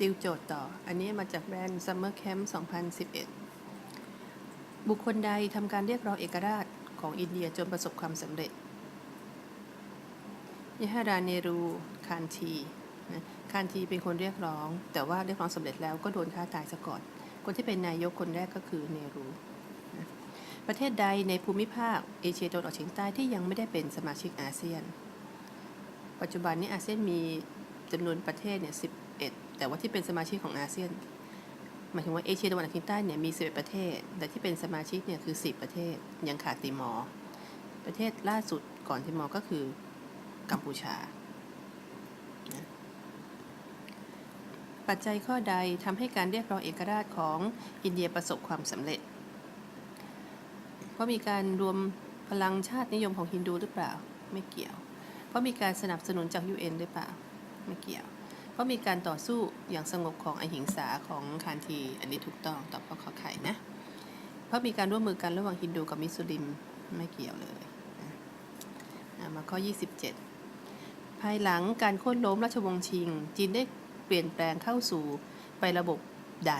ติวโจทย์ต่อ อันนี้มาจากแบรนด์ Summer Camp 2011 บุคคลใดทำการเรียกร้องเอกราชของอินเดียจนประสบความสำเร็จยะฮาราเนรู คานทีนะคานทีเป็นคนเรียกร้อง แต่ว่าเรียกร้องสำเร็จแล้วก็โดนฆ่าตายซะก่อน คนที่เป็นนายกคนแรกก็คือเนรูนะประเทศใดในภูมิภาคเอเชียตะวันออกเฉียงใต้ที่ยังไม่ได้เป็นสมาชิกอาเซียน ปัจจุบันนี้อาเซียนมีจำนวนประเทศเนี่ย 11 แต่ว่าที่เป็นสมาชิกของอาเซียนหมายถึงว่าเอเชียตะวันออกเฉียงใต้เนี่ยมี11ประเทศ แต่ที่เป็นสมาชิกเนี่ยคือ 10 ประเทศ ยังขาดติมอร์ประเทศล่าสุดก่อนติมอร์ก็คือกัมพูชา ปัจจัยข้อใดทำให้การเรียกร้องเอกราชของอินเดียประสบความสำเร็จ เพราะมีการรวมพลังชาตินิยมของฮินดูหรือเปล่า ไม่เกี่ยว เพราะมีการสนับสนุนจาก UN หรือเปล่า ไม่เกี่ยว ราะมีการต่อสู้อย่างสงบของอหิงสาของคานที อันนี้ถูกต้องตอบข้อขอไข่นะ เพราะมีการร่วมมือกันระหว่างฮินดูกับมิสลิมไม่เกี่ยวเลยนะอะมาข้อ 27 ภายหลังการโค่นล้มราชวงศ์ชิง จีนได้เปลี่ยนแปลงเข้าสู่ไประบบใด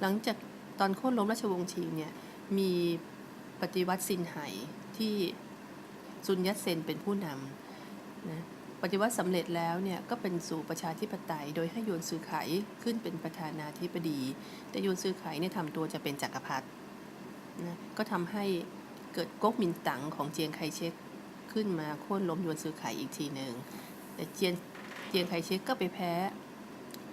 หลังจากตอนโค่นล้มราชวงศ์ชิงเนี่ยมีปฏิวัติซินไห่ที่ซุนยัตเซนเป็นผู้นำนะ ปฏิวัติสำเร็จแล้วเนี่ยก็เป็นสู่ประชาธิปไตย โดยให้โยนซือไขขึ้นเป็นประธานาธิบดี แต่โยนซือไขเนี่ยทำตัวจะเป็นจักรพรรดินะก็ทำให้เกิดก๊กมินตั๋งของเจียงไคเชกขึ้นมาโค่นล้มโยนซือไขอีกทีหนึ่งแต่เจียนเจียงไคเชกก็ไปแพ้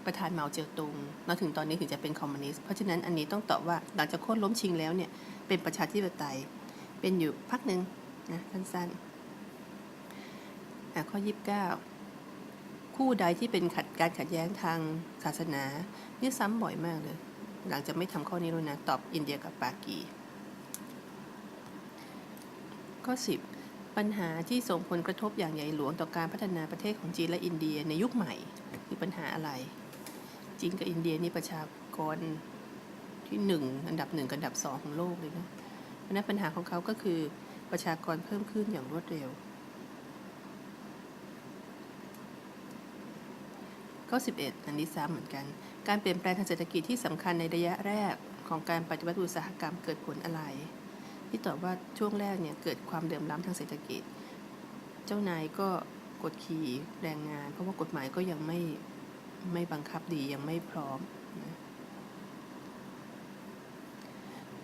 ประธานเหมาเจ๋อตุงแล้วถึงตอนนี้ถึงจะเป็นคอมมิวนิสต์เพราะฉะนั้นอันนี้ต้องตอบว่าหลังจากโค่นล้มชิงแล้วเนี่ยเป็นประชาธิปไตยเป็นอยู่พักหนึ่งนะสั้นๆ อะข้อ 29 คู่ใดที่เป็นขัดการขัดแย้งทางศาสนา นี่ซ้ำบ่อยมากเลย หลังจากไม่ทำข้อนี้แล้วนะ ตอบอินเดียกับปากี ข้อ 10 ปัญหาที่ส่งผลกระทบอย่างใหญ่หลวงต่อการพัฒนาประเทศของจีนและอินเดียในยุคใหม่ คือปัญหาอะไร จีนกับอินเดียนี่ประชากรที่หนึ่งอันดับหนึ่งกับอันดับสองของโลกเลยนะเพราะนั้นปัญหาของเขาก็คือประชากรเพิ่มขึ้นอย่างรวดเร็ว ข้อ 11 อันนี้ซ้ำเหมือนกัน การเปลี่ยนแปลงทางเศรษฐกิจที่สำคัญในระยะแรกของการปฏิวัติอุตสาหกรรมเกิดผลอะไร ที่ตอบว่าช่วงแรกเนี่ยเกิดความเดือมล้ำทางเศรษฐกิจ เจ้านายก็กดขี่แรงงาน เพราะว่ากฎหมายก็ยังไม่ไม่บังคับดียังไม่พร้อมนะ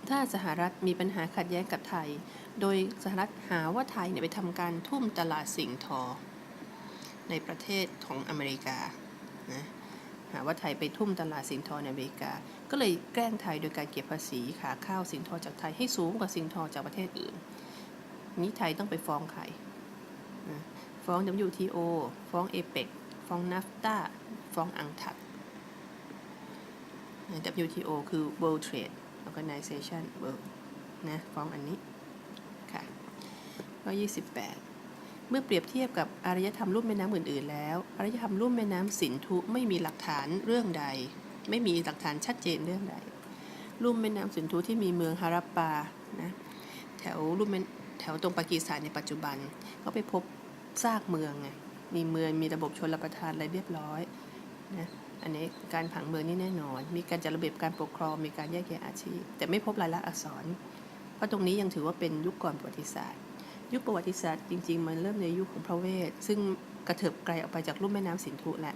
ถ้าสหรัฐมีปัญหาขัดแย้งกับไทย โดยสหรัฐหาว่าไทยเนี่ยไปทำการทุ่มตลาดสิ่งทอ ในประเทศของอเมริกา นะหาว่าไทยไปทุ่มตลาดสินทอในอเมริกา ก็เลยแกล้งไทยโดยการเก็บภาษีขาข้าวสินทอจากไทยให้สูงกว่าสินทอจากประเทศอื่น นี้ไทยต้องไปฟ้องใครฟ้อง WTO ฟ้อง APEC ฟ้อง NAFTA ฟ้องอังทัด WTO คือ World Trade Organization World นะ ฟ้องอันนี้ ค่ะก็28 เมื่อเปรียบเทียบกับอารยธรรมลุ่มแม่น้ำอื่นๆ แล้วอารยธรรมลุ่มแม่น้ำสินธุไม่มีหลักฐานเรื่องใด ไม่มีหลักฐานชัดเจนเรื่องใดลุ่มแม่น้ำสินธุที่มีเมืองฮารัปปานะแถวลุ่มแม่แถวตรงปากีสถานในปัจจุบัน ก็ไปพบซากเมืองไงมีเมืองมีระบบชนรับประทานอะไรเรียบร้อยนะอันนี้การผังเมืองนี่แน่นอน มีการจัดระเบียบการปกครองมีการแยกแยะอาชีพ แต่ไม่พบลายลักษณ์อักษร เพราะตรงนี้ยังถือว่าเป็นยุคก่อนประวัติศาสตร์ ยุคประวัติศาสตร์จริง ๆ มันเริ่มในยุคของพระเวท ซึ่งกระเถิบไกลออกไปจากลุ่มแม่น้ำสินธุแหละ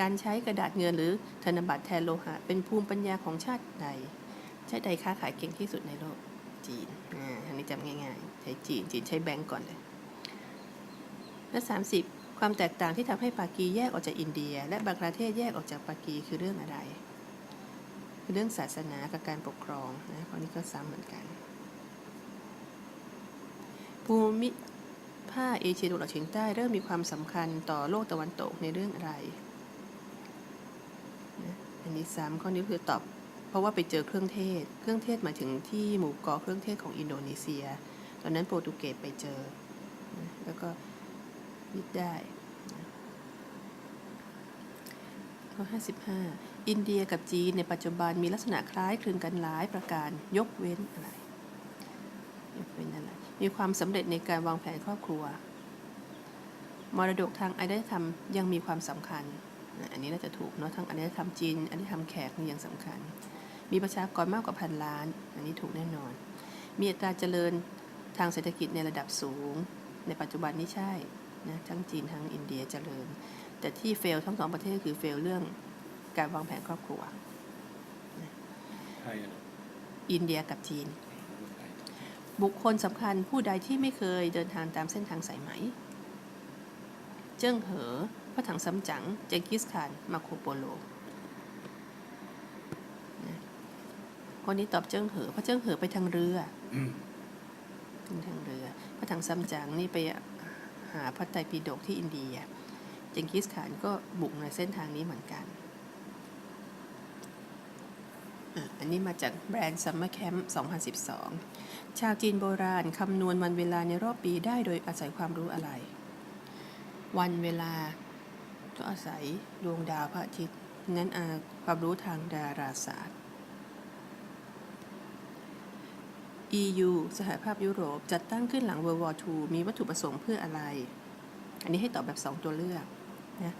การใช้กระดาษเงินหรือธนบัตรแทนโลหะ เป็นภูมิปัญญาของชาติใด ชาติใดค้าขายเก่งที่สุดในโลกจีนอ่าอันนี้จำง่ายๆ ใช้จีน จีนใช้แบงก์ก่อนเลย และ 30 ความแตกต่างที่ทำให้ปากีแยกออกจากอินเดีย และบังกลาเทศแยกออกจากปากีคือเรื่องอะไร คือเรื่องศาสนากับการปกครองนะเพราะนี้ก็ซ้ำเหมือนกัน ภูมิภาคเอเชียตะวันออกเฉียงใต้เริ่มมีความสำคัญต่อโลกตะวันตกในเรื่องอะไร อันนี้ซ้ำข้อนี้คือตอบ เพราะว่าไปเจอเครื่องเทศ เครื่องเทศหมายถึงที่หมู่เกาะเครื่องเทศของอินโดนีเซีย ตอนนั้นโปรตุเกสไปเจอ แล้วก็ยึดได้ข้อ55 อินเดียกับจีนในปัจจุบันมีลักษณะคล้ายคลึงกันหลายประการยกเว้นอะไร ยกเว้นอะไร มีความสำเร็จในการวางแผนครอบครัว มรดกทางอารยธรรมยังมีความสำคัญนะอันนี้น่าจะถูกเนาะทางอารยธรรมจีนอารยธรรมแขกนี่ยังสำคัญ มีประชากรมากกว่าพันล้าน อันนี้ถูกแน่นอน มีอัตราเจริญทางเศรษฐกิจในระดับสูง ในปัจจุบันนี้ใช่นะทั้งจีนทั้งอินเดียเจริญ แต่ที่เฟลทั้งสองประเทศคือเฟลเรื่องการวางแผนครอบครัวไทยอะเนอะอินเดียกับจีนไทย บุคคลสำคัญผู้ใดที่ไม่เคยเดินทางตามเส้นทางสายไหม เจิ้งเหอ พระถังซัมจั๋ง เจงกิสข่าน มาโคโปโล คนนี้ตอบเจิ้งเหอเพราะเจิ้งเหอไปทางเรือไปทางเรือ พระถังซัมจั๋งนี่ไปหาพระไตรปิฎกที่อินเดีย เจงกิสข่านก็บุกในเส้นทางนี้เหมือนกัน อันนี้มาจากแบรนด์ Summer Camp 2012 ชาวจีนโบราณคำนวณวันเวลาในรอบปีได้โดยอาศัยความรู้อะไร วันเวลาก็อาศัยดวงดาวพระอาทิตย์ นั้นอาความรู้ทางดาราศาสตร์ EU สหภาพยุโรปจัดตั้งขึ้นหลัง World War II มีวัตถุประสงค์เพื่ออะไร อันนี้ให้ตอบแบบ 2 ตัวเลือกนะ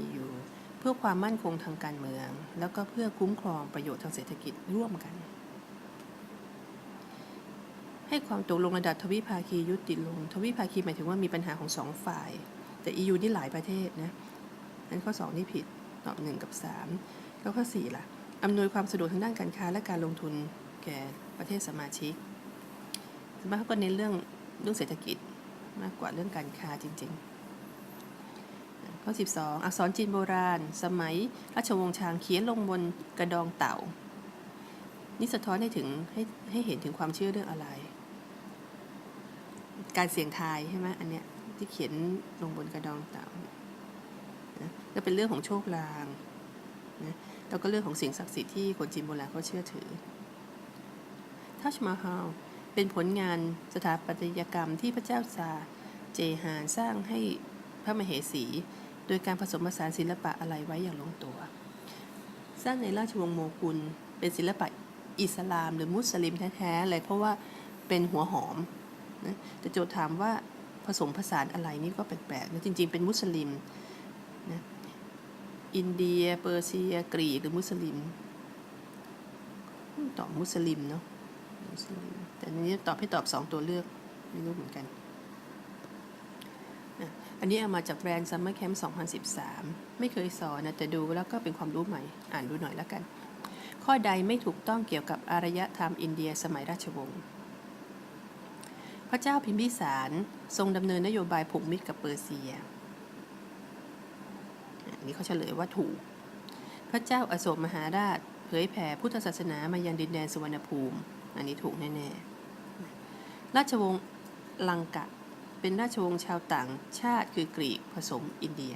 EU พื่อความมั่นคงทางการเมือง แล้วก็เพื่อคุ้มครองประโยชน์ทางเศรษฐกิจร่วมกัน ให้ความตกลงระดับทวิภาคียุติลง ทวิภาคีหมายถึงว่ามีปัญหาของสองฝ่าย แต่ EU นี่หลายประเทศนะนั้นข้อ 2 นี่ผิดตอบ1กับ 3 แล้วข้อ 4 ล่ะอำนวยความสะดวกทางด้านการค้าและการลงทุนแก่ประเทศสมาชิกสมากเขาก็เน้นเรื่องเรื่องเศรษฐกิจมากกว่าเรื่องการค้าจริง ๆ ข้อ 12 อักษรจีนโบราณ สมัยราชวงศ์ชางเขียนลงบนกระดองเต่า นี่สะท้อนให้ถึงให้ให้เห็นถึงความเชื่อเรื่องอะไร การเสี่ยงทายใช่ไหมอันเนี้ยที่เขียนลงบนกระดองเต่านะก็เป็นเรื่องของโชคลางนะแล้วก็เรื่องของสิ่งศักดิ์สิทธิ์ที่คนจีนโบราณเขาเชื่อถือทัชมาฮาลเป็นผลงานสถาปัตยกรรมที่พระเจ้าซาเจฮานสร้างให้พระมเหสี โดยการผสมผสานศิลปะอะไรไว้อย่างลงตัว สร้างในราชวงศ์โมกุลเป็นศิลปะอิสลาม หรือมุสลิมแท้ๆเลยเพราะว่าเป็นหัวหอมนะแต่โจทย์ถามว่าผสมผสานอะไรนี่ก็แปลกๆนะจริงๆ เป็นมุสลิมนะอินเดีย เปอร์เซีย กรีกหรือมุสลิมตอบมุสลิมเนาะมุสลิมแต่นนี้ตอบให้ตอบสองตัวเลือกไม่รู้เหมือนกัน อันนี้เอามาจากแบรนด์ Summer Camp 2013 ไม่เคยสอนนะแต่ดูแล้วก็เป็นความรู้ใหม่ อ่านดูหน่อยแล้วกัน ข้อใดไม่ถูกต้องเกี่ยวกับอารยธรรมอินเดียสมัยราชวงศ์พระเจ้าพิมพิสารทรงดำเนินนโยบายผูกมิตรกับเปอร์เซียอันนี้เขาเฉลยว่าถูก พระเจ้าอาโศกมหาราชเผยแผ่พุทธศาสนามายังดินแดนสุวรรณภูมิ อันนี้ถูกแน่ๆ ราชวงศ์ลังกะ เป็นราชวงศ์ชาวต่างชาติคือกรีกผสมอินเดีย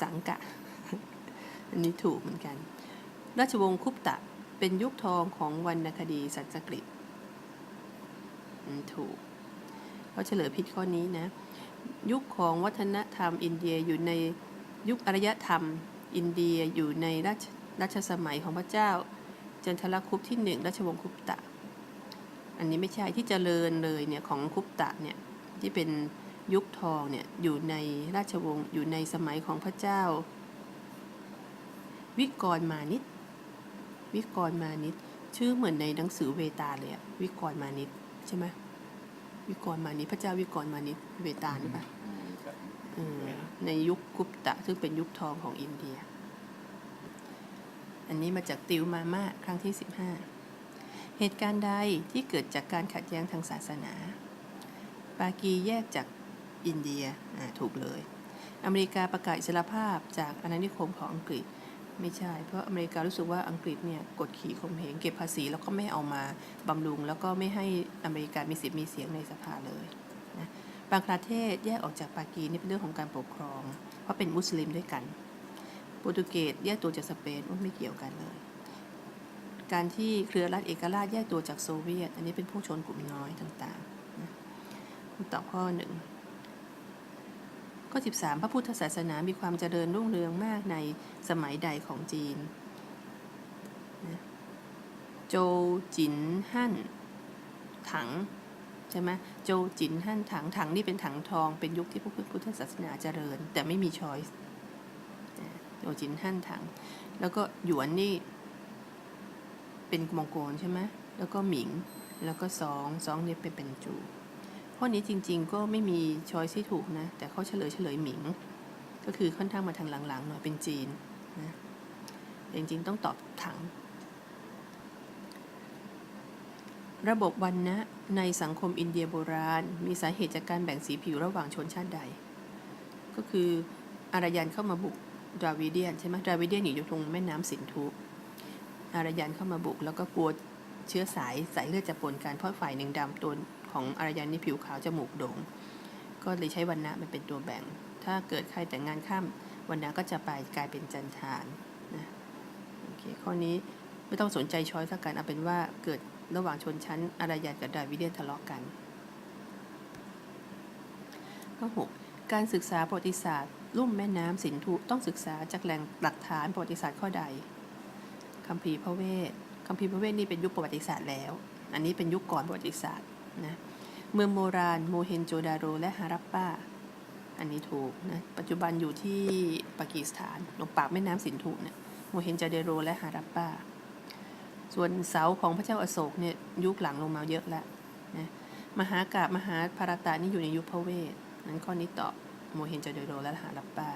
สังกะ อันนี้ถูกเหมือนกัน ราชวงศ์คุปตะเป็นยุคทองของวรรณคดีสันสกฤตถูกเขาเฉลยผิดข้อนี้นะ ยุคของวัฒนธรรมอินเดียอยู่ในยุคอารยธรรมอินเดียอยู่ในราชรัชสมัยของพระเจ้า จันทรคุปที่หนึ่งราชวงศ์คุปตะ อันนี้ไม่ใช่ที่เจริญเลยเนี่ยของคุปตะเนี่ยที่เป็นยุคทองเนี่ยอยู่ในราชวงศ์อยู่ในสมัยของพระเจ้า วิกรมานิตวิกรมานิตชื่อเหมือนในหนังสือเวตาเลยอะวิกรมานิตใช่ไหมวิกรมานิตพระเจ้าวิกรมานิตเวตาหรือเปล่าอืมครับเออในยุคกุปตะซึ่งเป็นยุคทองของอินเดีย อันนี้มาจากติวมาม่าครั้งที่15 เหตุการณ์ใดที่เกิดจากการขัดแย้งทางศาสนา ปากีแยกจากอินเดียถูกเลย อเมริกาประกาศอิสรภาพจากอาณานิคมของอังกฤษไม่ใช่ เพราะอเมริการู้สึกว่าอังกฤษเนี่ยกดขี่ข่มเหงเก็บภาษีแล้วก็ไม่เอามาบำรุง แล้วก็ไม่ให้อเมริกามีสิทธิ์มีเสียงในสภาเลยนะบังคลาเทศแยกออกจากปากีนี่เป็นเรื่องของการปกครอง เพราะเป็นมุสลิมด้วยกัน โปรตุเกสแยกตัวจากสเปนไม่เกี่ยวกันเลย การที่เครือรัฐเอกราชแยกตัวจากโซเวียต อันนี้เป็นผู้ชนกลุ่มน้อยต่างๆนะตอบข้อหนึ่งข้อ 13 พระพุทธศาสนามีความเจริญรุ่งเรืองมากในสมัยใดของจีนนะโจจินฮั่นถังใช่ไหมโจจินฮั่นถังถังนี่เป็นถังทองเป็นยุคที่พวกพุทธศาสนาเจริญ แต่ไม่มีช้อยส์โจจินฮั่นถัง แล้วก็หยวนนี่ เป็นมองโกลใช่ไหมแล้วก็หมิง แล้วก็สองสองเนี่ยเป็นเป็นจูข้อนี้จริงๆก็ไม่มีช้อยที่ถูกนะ แต่เขาเฉลยเฉลยหมิง ก็คือค่อนข้างมาทางหลังๆหน่อยเป็นจีนนะจริงๆต้องตอบถัง ระบบวันนะในสังคมอินเดียโบราณ มีสาเหตุจากการแบ่งสีผิวระหว่างชนชาติใด ก็คืออารยันเข้ามาบุกดราวิเดียนใช่ไหมดราวิเดียนอยู่ตรงแม่น้ำสินธุ อารยันเข้ามาบุก แล้วก็กลัวเชื้อสายสายเลือดจะปนกันเพราะฝ่ายหนึ่งดำตัวของอารยันนี่ผิวขาวจมูกโด่งก็เลยใช้วันนะมันเป็นตัวแบ่ง ถ้าเกิดใครแต่งงานข้ามวันนะก็จะไปกลายเป็นจันทานนะโอเคข้อนี้ไม่ต้องสนใจช้อยสักกันเอาเป็นว่าเกิดระหว่างชนชั้นอารยันกับดาวิเดียนทะเลาะกันข้อหกการศึกษาประวัติศาสตร์ ลุ่มแม่น้ำสินธุต้องศึกษาจากแหล่งหลักฐานประวัติศาสตร์ข้อใด คัมภีร์พระเวทคัมภีร์พระเวทนี่เป็นยุคประวัติศาสตร์แล้ว อันนี้เป็นยุคก่อนประวัติศาสตร์นะเมืองโบราณ โมเฮนโจดาโร และฮารัปปาอันนี้ถูกนะปัจจุบันอยู่ที่ปากีสถานตรงปากแม่น้ำสินธุเนี่ยโมเฮนโจเดโร และฮารัปปาส่วนเสาของพระเจ้าอโศกเนี่ยยุคหลังลงมาเยอะแล้วนะมหากาบมหาภารตานี่อยู่ในยุคพระเวทนั้นข้อนี้ตอบโมเฮนโจเดโร และฮารัปปา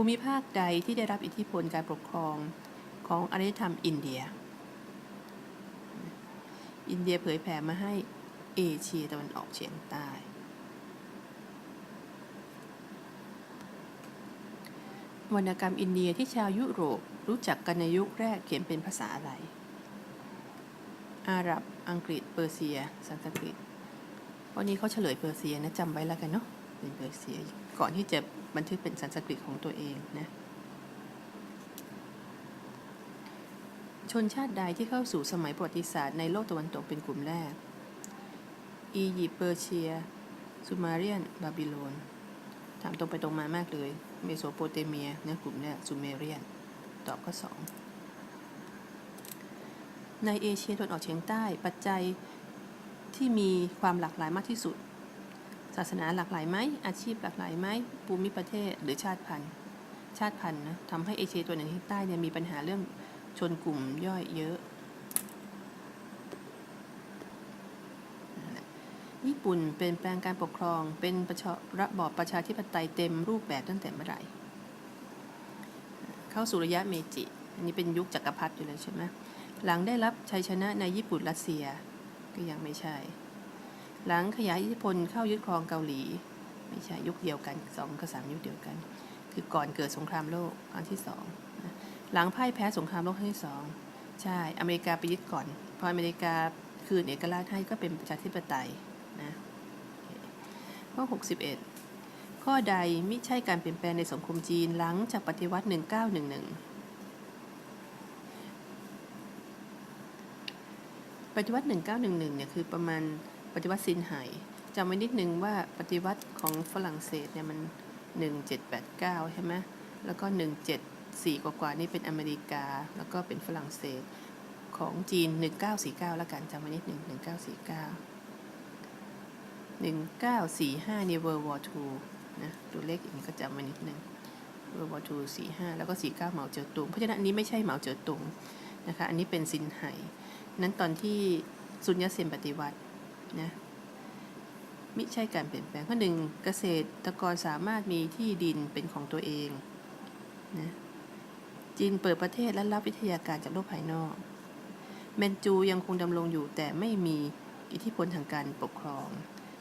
ภูมิภาคใดที่ได้รับอิทธิพลการปกครองของอารยธรรมอินเดีย อินเดียเผยแผ่มาให้เอเชียตะวันออกเฉียงใต้ วรรณกรรมอินเดียที่ชาวยุโรปรู้จักกันในยุคแรกเขียนเป็นภาษาอะไร อาหรับ อังกฤษ เปอร์เซีย สันสกฤตวันนี้เขาเฉลยเปอร์เซียนะจำไว้แล้วกันเนาะ เป็นเปอร์เซีย ก่อนที่จะ บันทึกเป็นสันสกฤตของตัวเองนะชนชาติใดที่เข้าสู่สมัยประวัติศาสตร์ในโลกตะวันตกเป็นกลุ่มแรก อียิปต์เปอร์เซียซูมาเรียน บาบิโลน ถามตรงไปตรงมามากเลย เมโสโปเตเมียเนี่ยกลุ่มเนี่ยซูเมเรียน ตอบข้อสองในเอเชียตะวันออกเฉียงใต้ ปัจจัยที่มีความหลากหลายมากที่สุด ศาสนาหลากหลายไหมอาชีพหลากหลายไหมภูมิประเทศหรือชาติพันธุ์ ชาติพันธุ์นะทำให้เอเชียตะวันออกเฉียงใต้เนี่ยมีปัญหาเรื่องชนกลุ่มย่อยเยอะ ญี่ปุ่นเปลี่ยนแปลงการปกครองเป็นประชาระบอบประชาธิปไตยเต็มรูปแบบตั้งแต่เมื่อไหร่ เข้าสู่ระยะเมจิ อันนี้เป็นยุคจักรพรรดิอยู่เลยใช่ไหมหลังได้รับชัยชนะในญี่ปุ่นรัสเซียก็ยังไม่ใช่ หลังขยายอิทธิพลเข้ายึดครองเกาหลี ไม่ใช่ยุคเดียวกันสองกับสามยุคเดียวกัน คือก่อนเกิดสงครามโลกครั้งที่สองหลังพ่ายแพ้สงครามโลกครั้งที่สองใช่อเมริกาไปยึดก่อนพออเมริกาคืนเอกราชให้ก็เป็นประชาธิปไตยนะข้อ61 ข้อใดไม่ใช่การเปลี่ยนแปลงในสังคมจีนหลังจากปฏิวัติ 1911ปฏิวัติ 1911 เนี่ย คือประมาณ ฏิวัติซินไห่จำไว้นิดนึงว่าปฏิวัติของฝรั่งเศสเนี่ยมัน 1789 ใช่ไหมแล้วก็ 174 กว่าๆนี่เป็นอเมริกา แล้วก็เป็นฝรั่งเศสของจีน 1949 แล้วกันจำไว้นิดนึง 1949 1945นี่ World War II นะตัวเลขอย่างนี้ก็จำไว้นิดนึง World War II 45 แล้วก็ 49เหมาเจ๋อตุง เพราะฉะนั้นอันนี้ไม่ใช่เหมาเจ๋อตุงนะคะ อันนี้เป็นซินไห่นั้นตอนที่ซุนยัตเซนปฏิวัติ นะมิใช่การเปลี่ยนแปลงข้อหนึ่งเกษตรกรสามารถมีที่ดินเป็นของตัวเองนะจีนเปิดประเทศและรับวิทยาการจากโลกภายนอกแมนจูยังคงดำรงอยู่แต่ไม่มีอิทธิพลทางการปกครอง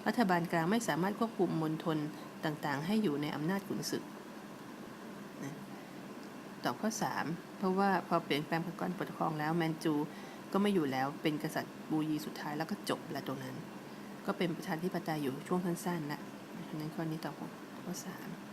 รัฐบาลกลางไม่สามารถควบคุมมณฑลต่างๆ ให้อยู่ในอำนาจขุนศึกนะตอบข้อ 3 เพราะว่าพอเปลี่ยนแปลงการปกครองแล้วแมนจู ก็ไม่อยู่แล้วเป็นกษัตริย์บูยีสุดท้ายแล้วก็จบแล้วตรงนั้น ก็เป็นประชาธิปไตยอยู่ช่วงสั้นๆละฉะนั้นข้อนี้ตอบข้อ3